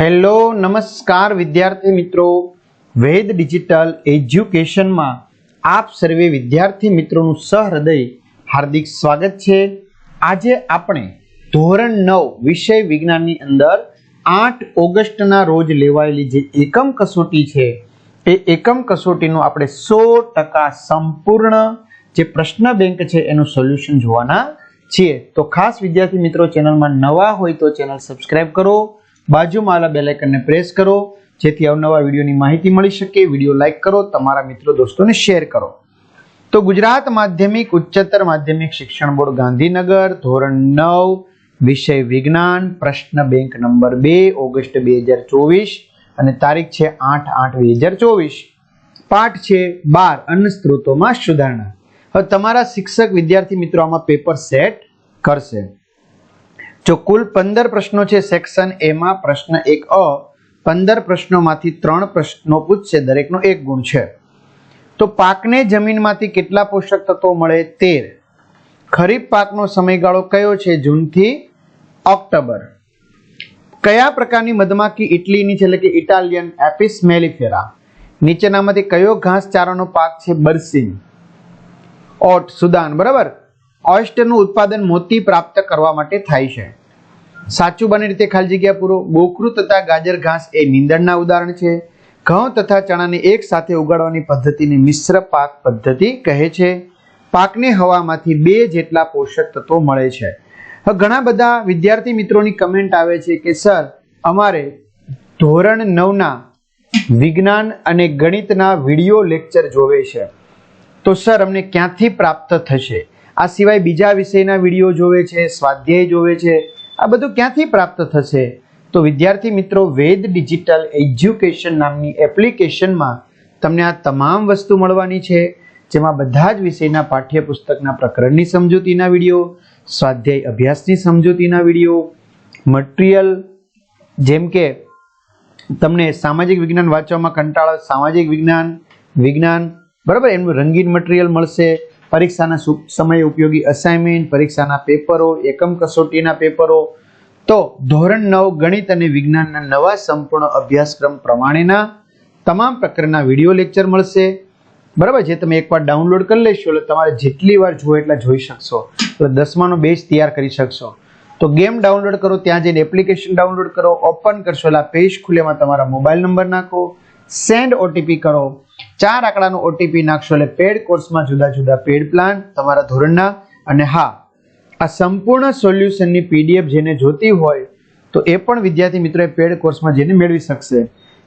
Hello, નમસ્કાર વિદ્યાર્થી મિત્રો. વેદ ડિજિટલ એજ્યુકેશનમાં આપ સર્વે વિદ્યાર્થી મિત્રોનું સહૃદય, હાર્દિક સ્વાગત છે. આજે આપણે ધોરણ નવ વિષય વિજ્ઞાનની અંદર આઠ ઓગસ્ટના રોજ લેવાયેલી જે એકમ કસોટી છે, એ એકમ કસોટીનું આપણે સો ટકા સંપૂર્ણ જે પ્રશ્ન બેંક છે, એનું સોલ્યુશન જોવાના છીએ. તો ખાસ વિદ્યાર્થી મિત્રો, ચેનલમાં નવા હોય તો ચેનલ સબસ્ક્રાઈબ કરો. બાજુમાં આવેલા બેલ આઇકનને પ્રેસ કરો. જેથી અવનવા વિડીયોની માહિતી મળી શકે. વીડિયો લાઇક કરો. તમારા મિત્રો દોસ્તોને શેર કરો. તો ગુજરાત માધ્યમિક, ઉચ્ચતર માધ્યમિક શિક્ષણ બોર્ડ ગાંધીનગર, ધોરણ નવ, વિષય વિજ્ઞાન, પ્રશ્ન બેંક નંબર બે, ઓગસ્ટ બે હજાર ચોવીસ અને તારીખ છે આઠ આઠ બે હજાર ચોવીસ. પાઠ છે બાર, અન્ન સ્ત્રોતોમાં સુધારણા. હવે તમારા શિક્ષક વિદ્યાર્થી મિત્રો આમાં પેપર સેટ કરશે. જો કુલ પંદર પ્રશ્નો છે સેક્શન એમાં પ્રશ્ન એક અ, પંદર પ્રશ્નોમાંથી ત્રણ પ્રશ્નો પૂછશે, દરેકનો એક ગુણ છે. તો પાકને જમીનમાંથી કેટલા પોષક તત્વો મળે? તેર. ખરીફ પાકનો સમયગાળો કયો છે? જૂનથી ઓક્ટોબર. કયા પ્રકારની મધમાખી ઇટલીની છે? એટલે કે ઇટાલિયન એપિસ મેલિફેરા. નીચેનામાંથી કયો ઘાસચારાનો પાક છે? બરસીન ઓટ, સુદાન, બરાબર? ઓયસ્ટરનું ઉત્પાદન મોતી પ્રાપ્ત કરવા માટે થાય છે. સાચું બને રીતે ખાલી જગ્યા પૂરો. બોકરું તથા ગાજર ઘાસ એ નીંદણના ઉદાહરણ છે. ઘઉં તથા ચણાને એક સાથે ઉગાડવાની પદ્ધતિને મિશ્ર પાક પદ્ધતિ કહે છે. પાકને હવામાંથી બે જેટલા પોષક તત્વો મળે છે. ઘણા બધા વિદ્યાર્થી મિત્રોની કમેન્ટ આવે છે કે, સર, અમારે ધોરણ નવના વિજ્ઞાન અને ગણિતના વીડિયો લેક્ચર જોવે છે. તો સર, અમને ક્યાંથી પ્રાપ્ત થશે? આ સિવાય બીજા વિષયના વીડિયો જોવે છે, સ્વાધ્યાય જોવે છે, આ બધું ક્યાંથી પ્રાપ્ત થશે? તો વિદ્યાર્થી મિત્રો, વેદ ડિજિટલ એજ્યુકેશન નામની એપ્લિકેશનમાં તમને આ તમામ વસ્તુ મળવાની છે, જેમાં બધા જ વિષયના પાઠ્યપુસ્તકના પ્રકરણની સમજૂતીના વીડિયો, સ્વાધ્યાય અભ્યાસની સમજૂતીના વીડિયો, મટીરિયલ, જેમ કે તમને સામાજિક વિજ્ઞાન વાંચવામાં કંટાળો, સામાજિક વિજ્ઞાન વિજ્ઞાન, બરાબર, એનું રંગીન મટીરિયલ મળશે પરીક્ષાના સમય ઉપયોગી અસાઇનમેન્ટ પરીક્ષાના પેપરો, એકમ કસોટીના પેપરો. તો ધોરણ નવ ગણિત અને વિજ્ઞાનના નવા સંપૂર્ણ અભ્યાસક્રમ પ્રમાણેના તમામ પ્રકારના વીડિયો લેક્ચર મળશે. બરાબર? જે તમે એકવાર ડાઉનલોડ કરી લેશો, એટલે તમારે જેટલી વાર જોઈએ એટલા જોઈ શકશો. એટલે દસમાનો બેઝ તૈયાર કરી શકશો. તો ગેમ ડાઉનલોડ કરો, ત્યાં જઈને એપ્લિકેશન ડાઉનલોડ કરો, ઓપન કરશો, એટલે પેજ ખુલ્લેમાં તમારા મોબાઈલ નંબર નાખો. સેન્ડ ઓટીપી કરો. ચાર આંકડાનો ઓટીપી નાખશો એટલે પેડ કોર્સમાં જુદા જુદા પેડ પ્લાન તમારા ધોરણના. અને હા, આ સંપૂર્ણ સોલ્યુશનની પીડીએફ જેને જોતી હોય તો એ પણ વિદ્યાર્થી મિત્રોએ પેડ કોર્સમાં જઈને મેળવી શકશે.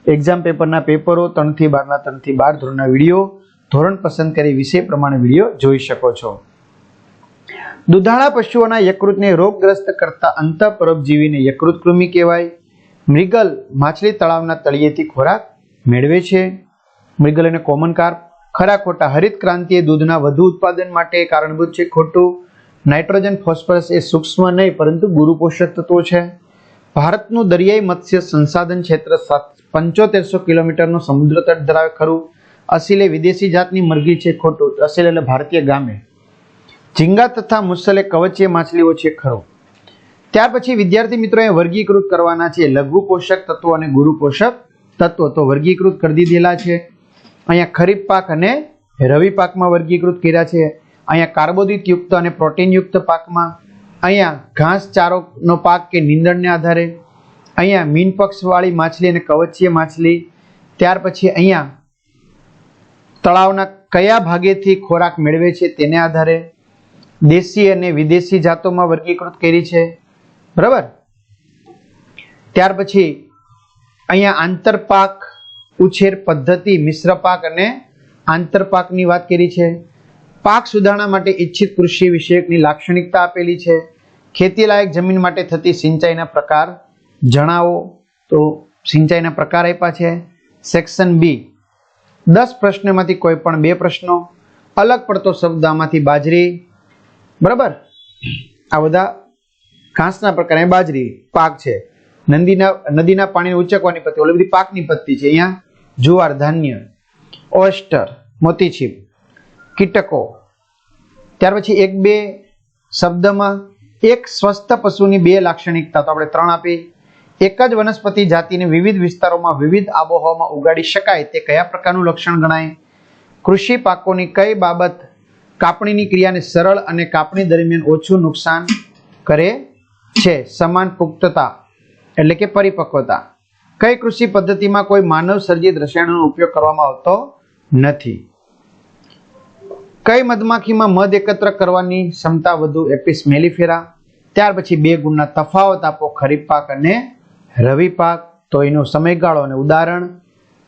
એક્ઝામ પેપરના પેપરો ત્રણથી બારના ત્રણથી બાર ધોરણના વીડિયો, ધોરણ પસંદ કરી વિષય પ્રમાણે વીડિયો જોઈ શકો છો. દુધાળા પશુઓના યકૃતને રોગગ્રસ્ત કરતા અંતઃ પરોપજીવીને યકૃત કૃમિ કહેવાય. મૃગલ માછલી તળાવના તળિયેથી ખોરાક મેળવે છે. મૃગલ અને કોમન કાર્પ ખરા ખોટા હરિત ક્રાંતિએ દૂધના વધુ ઉત્પાદન માટે કારણભૂત છે ખોટું. નાઇટ્રોજન, ફોસ્ફરસ એ સૂક્ષ્મ નહીં, પરંતુ ગુરુ પોષક તત્વો છે. ભારતનું દરિયાઈ મત્સ્ય સંસાધન ક્ષેત્ર પંચોતેરસો કિલોમીટરનો સમુદ્ર તટ ધરાવે ખરું. અસીલે વિદેશી જાતની મરઘી છે ખોટું. અસીલ એટલે ભારતીય ગામે. ઝીંગા તથા મુસલે કવચીય માછલીઓ છે ખરું. ત્યાર પછી વિદ્યાર્થી મિત્રોએ વર્ગીકૃત કરવાના છે. લઘુ પોષક તત્વો અને ગુરુ પોષક તત્વો. તો વર્ગીકૃત કરી દીધેલા છે. અહીંયા ખરીફ પાક અને રવિ પાકમાં વર્ગીકૃત કર્યા છે. અહીંયા કાર્બોદિત યુક્ત અને પ્રોટીનયુક્ત પાકમાં. અહીંયા ઘાસ ચારોનો પાક કે નીંદણને આધારે. અહીંયા મીનપક્ષવાળી માછલી અને કવચીય માછલી. ત્યાર પછી અહીંયા તળાવના કયા ભાગેથી ખોરાક મેળવે છે તેને આધારે. દેશી અને વિદેશી જાતોમાં વર્ગીકૃત કરી છે. બરાબર? ત્યાર પછી અહીંયા આંતરપાક ઉછેર પદ્ધતિ મિશ્ર પાક અને આંતરપાકની વાત કરી છે. પાક સુધારણા માટે ઈચ્છિત કૃષિ વિષયકની લાક્ષણિકતા આપેલી છે. ખેતી લાયક જમીન માટે થતી સિંચાઈના પ્રકાર જણાવો. તો સિંચાઈના પ્રકાર આપ્યા છે. Section B. દસ પ્રશ્નમાંથી કોઈ પણ બે પ્રશ્નો. અલગ પડતો શબ્દ બાજરી. બરાબર? આ બધા ઘાસના પ્રકારે બાજરી પાક છે. નદીના નદીના પાણીને ઉચકવાની પત્તી ઓલી બધી પાકની પત્તી છે અહીંયા. જુવાર ધાન્ય ઓસ્ટર મોતીછીપ, કીટકો. ત્યાર પછી એક બે શબ્દમાં એક સ્વસ્થ પશુની બે લાક્ષણિકતા તો આપણે ત્રણ આપી. એક જ વનસ્પતિ જાતિને વિવિધ વિસ્તારોમાં વિવિધ આબોહવામાં ઉગાડી શકાય તે કયા પ્રકારનું લક્ષણ ગણાય? કૃષિ પાકોની કઈ બાબત કાપણીની ક્રિયાને સરળ અને કાપણી દરમિયાન ઓછું નુકસાન કરે છે? સમાન પુખ્તતા એટલે કે પરિપક્વતા. કઈ કૃષિ પદ્ધતિમાં કોઈ માનવ સર્જિત રસાયણોનો ઉપયોગ કરવામાં આવતો નથી? કઈ મધમાખીમાં મધ એકત્ર કરવાની ક્ષમતા વધુ એપિસ મેલિફેરા? ત્યાર પછી બે ગુણના તફાવત આપો ખરીફ પાક અને રવિ પાક. તો એનો સમયગાળો અને ઉદાહરણ.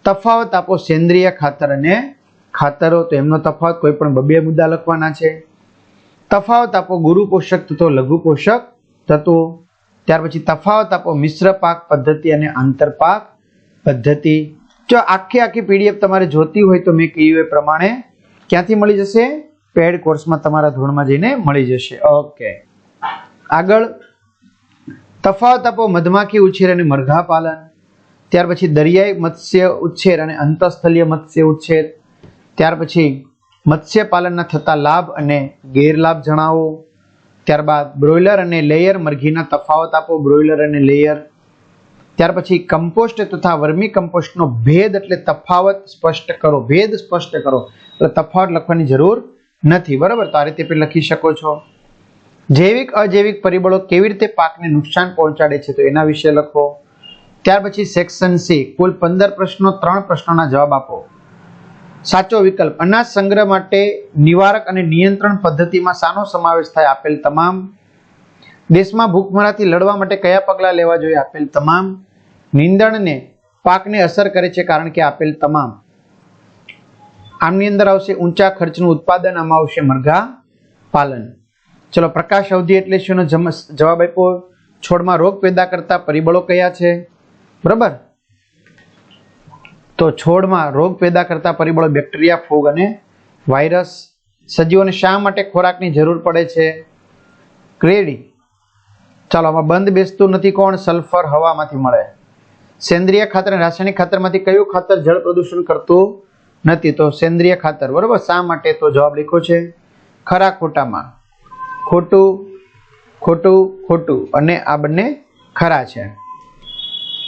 તફાવત આપો સેન્દ્રિય ખાતર અને ખાતરો. તો એમનો તફાવત કોઈ પણ બબે મુદ્દા લખવાના છે. તફાવત આપો ગુરુ પોષક તત્વો લઘુ પોષક તત્વો. ત્યાર પછી તફાવત આપો, મિશ્ર પાક પદ્ધતિ અને આંતર પાક પદ્ધતિ. જો આખી આખી પીડીએફ તમારે જોતી હોય તો મેં કહ્યું એ પ્રમાણે ક્યાંથી મળી જશે? પેડ કોર્સમાં તમારા ધોરણમાં જઈને મળી જશે. ઓકે. આગળ તફાવત આપો, મધમાખી ઉછેર અને મરઘા પાલન. ત્યાર પછી દરિયાઈ મત્સ્ય ઉછેર અને અંતઃસ્થલીય મત્સ્ય ઉછેર. ત્યાર પછી મત્સ્ય પાલનના થતા લાભ અને ગેરલાભ જણાવો. ત્યારબાદ બ્રોઇલર અને લેયર મરઘીના તફાવત આપો, બ્રોઇલર અને લેયર. ત્યાર પછી કમ્પોસ્ટ તથા વર્મી કમ્પોસ્ટનો ભેદ એટલે તફાવત સ્પષ્ટ કરો, ભેદ સ્પષ્ટ કરો. એટલે તફાવત લખવાની જરૂર નથી, બરાબર? તો આ રીતે પણ લખી શકો છો. જૈવિક, અજૈવિક પરિબળો કેવી રીતે પાકને નુકસાન પહોંચાડે છે તો એના વિશે લખો. ત્યાર પછી સેક્શન સી, કુલ પંદર પ્રશ્નો, ત્રણ પ્રશ્નોના જવાબ આપો. સાચો વિકલ્પ. અનાજ સંગ્રહ માટે નિવારક અને નિયંત્રણ પદ્ધતિમાં શાનો સમાવેશ થાય આપેલ તમામ. દેશમાં ભૂખમરાથી લડવા માટે કયા પગલાં લેવા જોઈએ આપેલ તમામ. નીંદણને પાકને અસર કરે છે કારણ કે આપેલ તમામ. આમની અંદર આવશે ઊંચા ખર્ચનું ઉત્પાદન, આમાં આવશે મરઘા પાલન. ચલો, પ્રકાશ અવધિ એટલે શું? જવાબ આપ્યો. છોડમાં રોગ પેદા કરતા પરિબળો કયા છે? બરાબર? તો છોડમાં રોગ પેદા કરતા પરિબળો બેક્ટેરિયા, ફૂગ અને વાયરસ સજીવોને શા માટે ખોરાકની જરૂર પડે છે? ક્રેડી ચાલો, આમાં બંધ બેસતું નથી કોણ? સલ્ફર હવામાંથી મળે. સેન્દ્રિય ખાતર અને રાસાયણિક ખાતરમાંથી કયું ખાતર જળ પ્રદૂષણ કરતું નથી? તો સેન્દ્રિય ખાતર, બરોબર? શા માટે તો જવાબ લખ્યો છે? ખરા ખોટામાં. ખોટું ખોટું ખોટું. અને આ બંને ખરા છે.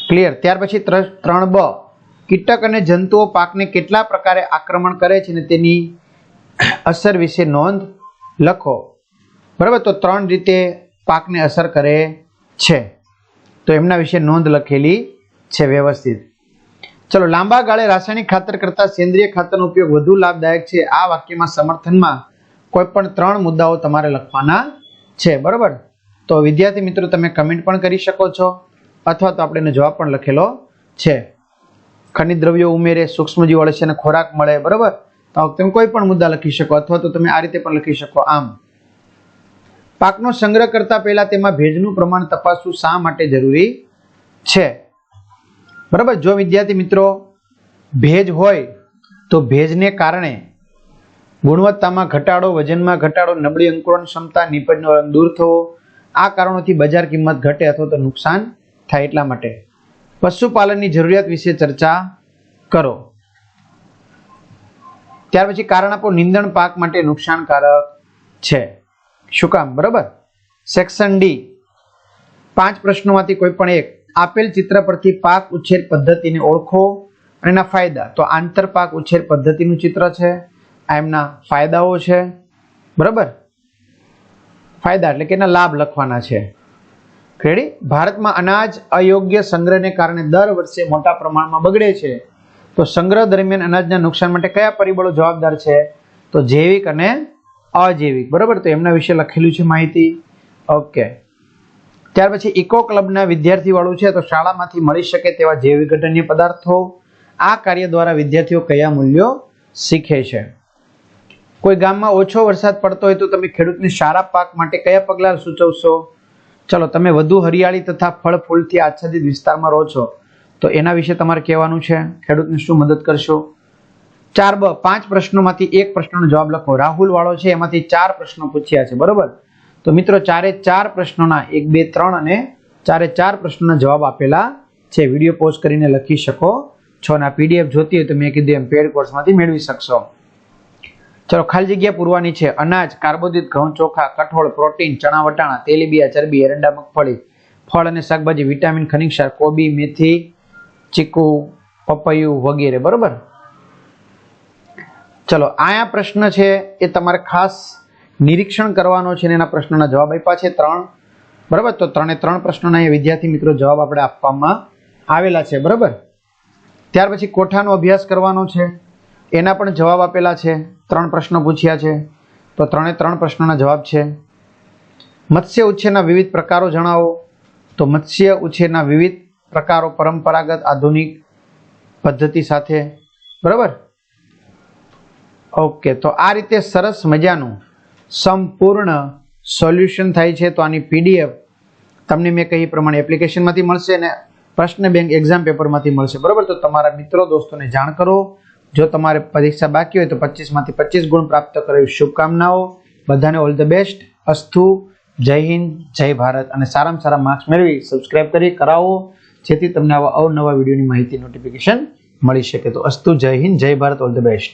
ક્લિયર? ત્યાર પછી ત્ર- ત્રણ બ. કીટક અને જંતુઓ પાકને કેટલા પ્રકારે આક્રમણ કરે છે અને તેની અસર વિશે નોંધ લખો. બરાબર? તો ત્રણ રીતે પાકને અસર કરે છે. તો એમના વિશે નોંધ લખેલી છે વ્યવસ્થિત. ચલો, લાંબા ગાળે રાસાયણિક ખાતર કરતાં સેન્દ્રિય ખાતરનો ઉપયોગ વધુ લાભદાયક છે. આ વાક્યમાં સમર્થનમાં કોઈ પણ ત્રણ મુદ્દાઓ તમારે લખવાના છે. બરાબર? તો વિદ્યાર્થી મિત્રો, તમે કમેન્ટ પણ કરી શકો છો અથવા તો આપણે જવાબ પણ લખેલો છે. ખનિજ દ્રવ્યો ઉમેરે, સૂક્ષ્મજીવ અને ખોરાક મળે, બરાબર? તમે કોઈ પણ મુદ્દા લખી શકો, અથવા તો તમે આ રીતે પણ લખી શકો. આમ, પાકનો સંગ્રહ કરતા પહેલા તેમાં ભેજનું પ્રમાણ તપાસવું શા માટે જરૂરી છે? બરાબર? જો વિદ્યાર્થી મિત્રો, ભેજ હોય, તો ભેજને કારણે ગુણવત્તામાં ઘટાડો, વજનમાં ઘટાડો, નબળી અંકુરણ ક્ષમતા, નિપજનો દૂર થવો, આ કારણોથી બજાર કિંમત ઘટે અથવા તો નુકસાન થાય એટલા માટે. પશુપાલનની જરૂરિયાત વિશે ચર્ચા કરો. ત્યાર પછી કારણ આપો, નિંદણ પાક માટે નુકસાનકારક છે. શું કામ? બરોબર? સેક્શન ડી પાંચ પ્રશ્નોમાંથી કોઈ પણ એક. આપેલ ચિત્ર પરથી પાક ઉછેર પદ્ધતિને ઓળખો અને એના ફાયદા. તો આંતર પાક ઉછેર પદ્ધતિનું ચિત્ર છે. આ એમના ફાયદાઓ છે. બરાબર? ફાયદા એટલે કે એના લાભ લખવાના છે. રેડી? ભારતમાં અનાજ અયોગ્ય સંગ્રહને કારણે દર વર્ષે મોટા પ્રમાણમાં બગડે છે. તો સંગ્રહ દરમિયાન અનાજના નુકસાન માટે કયા પરિબળો જવાબદાર છે? તો જૈવિક અને અજૈવિક. બરાબર? તો એમના વિશે લખેલું છે માહિતી. ઓકે. ત્યાર પછી ઇકો ક્લબના વિદ્યાર્થી વાળું છે, તો શાળામાંથી મળી શકે તેવા જૈવિક વિઘટનીય પદાર્થો. આ કાર્ય દ્વારા વિદ્યાર્થીઓ કયા મૂલ્યો શીખે છે? કોઈ ગામમાં ઓછો વરસાદ પડતો હોય તો તમે ખેડૂતને સારા પાક માટે કયા પગલાં સૂચવશો? ચલો, તમે વધુ હરિયાળી તથા ફળ ફૂલથી આચ્છાદિત વિસ્તારમાં રહો છો, તો એના વિશે તમારે કહેવાનું છે? ખેડૂતને શું મદદ કરશો? ચાર બ, પાંચ પ્રશ્નોમાંથી એક પ્રશ્નનો જવાબ લખો. રાહુલ વાળો છે, એમાંથી ચાર પ્રશ્નો પૂછ્યા છે, બરોબર? તો મિત્રો, ચારે ચાર પ્રશ્નોના એક, બે, ત્રણ અને ચારે ચાર પ્રશ્નોના જવાબ આપેલા છે. વીડિયો પોઝ કરીને લખી શકો છો અને આ પીડીએફ જોતી હોય તો મેં કીધું એમ પેડ કોર્સમાંથી મેળવી શકશો. ચલો, ખાલી જગ્યા પૂરવાની છે. અનાજ, કાર્બોદિત ઘઉં, ચોખા, કઠોળ, પ્રોટીન, ચણા, વટાણા, તેલીબિયા, ચરબી, એરંડા, મગફળી, ફળ અને શાકભાજી, વિટામિન, ખનિજ ક્ષાર, કોબી, મેથી, ચીકુ, પપૈયું વગેરે. બરોબર? ચલો, આયા પ્રશ્ન છે, એ તમારે ખાસ નિરીક્ષણ કરવાનો છે એના પ્રશ્નના જવાબ આપ્યા છે ત્રણ. બરાબર? તો ત્રણે ત્રણ પ્રશ્નોના એ વિદ્યાર્થી મિત્રો જવાબ આપણે આપવામાં આવેલા છે. બરાબર? ત્યાર પછી કોઠાનો અભ્યાસ કરવાનો છે. એના પણ જવાબ આપેલા છે. ત્રણ પ્રશ્નો પૂછ્યા છે. તો ત્રણે ત્રણ પ્રશ્નોના જવાબ છે. મત્સ્ય ઉછેરના વિવિધ પ્રકારો જણાવો. તો મત્સ્ય ઉછેરના વિવિધ પ્રકારો પરંપરાગત આધુનિક પદ્ધતિ સાથે. બરાબર? ઓકે, તો આ રીતે સરસ મજાનું સંપૂર્ણ સોલ્યુશન થાય છે. તો આની પીડીએફ તમને મેં કહી પ્રમાણે એપ્લિકેશનમાંથી મળશે અને પ્રશ્ન બેંક એક્ઝામ પેપરમાંથી મળશે. બરાબર? તો તમારા મિત્રો, દોસ્તોને જાણ કરો. જો તમારે પરીક્ષા બાકી હોય તો પચીસમાંથી પચીસ ગુણ પ્રાપ્ત કરવી શુભકામનાઓ. બધાને ઓલ ધ બેસ્ટ અસ્તુ. જય હિન્દ, જય ભારત અને સારામાં સારા માર્ક્સ મેળવી સબસ્ક્રાઇબ કરી, કરાવો. જેથી તમને આવા અવનવા વિડીયોની માહિતી નોટિફિકેશન મળી શકે. તો અસ્તુ, જય હિન્દ, જય ભારત ઓલ ધ બેસ્ટ